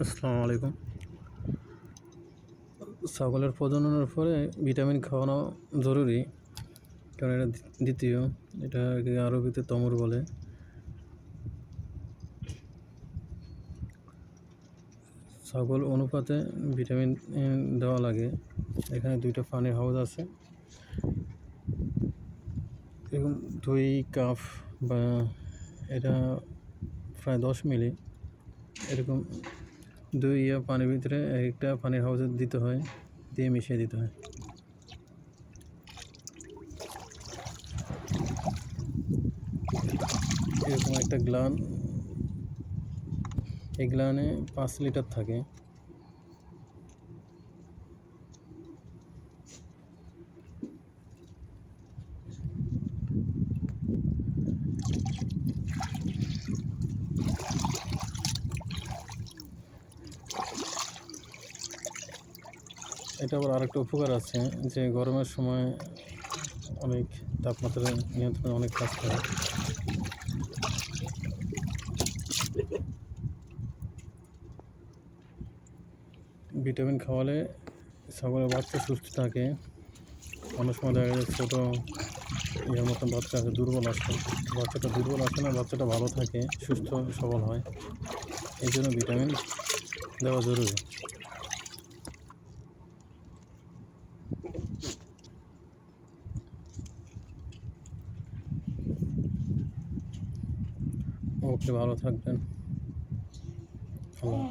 আসসালামু আলাইকুম। ছাগলের প্রজননের পরে ভিটামিন খাওয়ানো জরুরি, কারণ এটা দ্বি- দ্বিতীয় এটাকে আরবিতে তমর বলে। ছাগল অনুপাতে ভিটামিন দেওয়া লাগে। এখানে দুইটা পানির হাউস আছে। এরকম দুই কাপ বা এটা প্রায় দশ মিলি, এরকম দুই ইয়া পানির ভিতরে একটা পানির হাউসে দিতে হয়, দিয়ে মিশিয়ে দিতে হয়। এরকম একটা গ্লান, এই গ্লানে পাঁচ লিটার থাকে। এটা আবার আরেকটা উপকার আছে যে গরমের সময় অনেক তাপমাত্রা নিয়ন্ত্রণে অনেক কাজ করে। ভিটামিন খাওয়ালে ছাগলের বাচ্চা সুস্থ থাকে। অনেক সময় দেখা যায় ছোটো ইয়ের মতন বাচ্চা আছে, দুর্বল আসে। বাচ্চাটা দুর্বল আসে না, বাচ্চাটা ভালো থাকে, সুস্থ, সবল হয়। এই জন্য ভিটামিন দেওয়া জরুরি। সকলে ভালো থাকবেন। আল্লাহ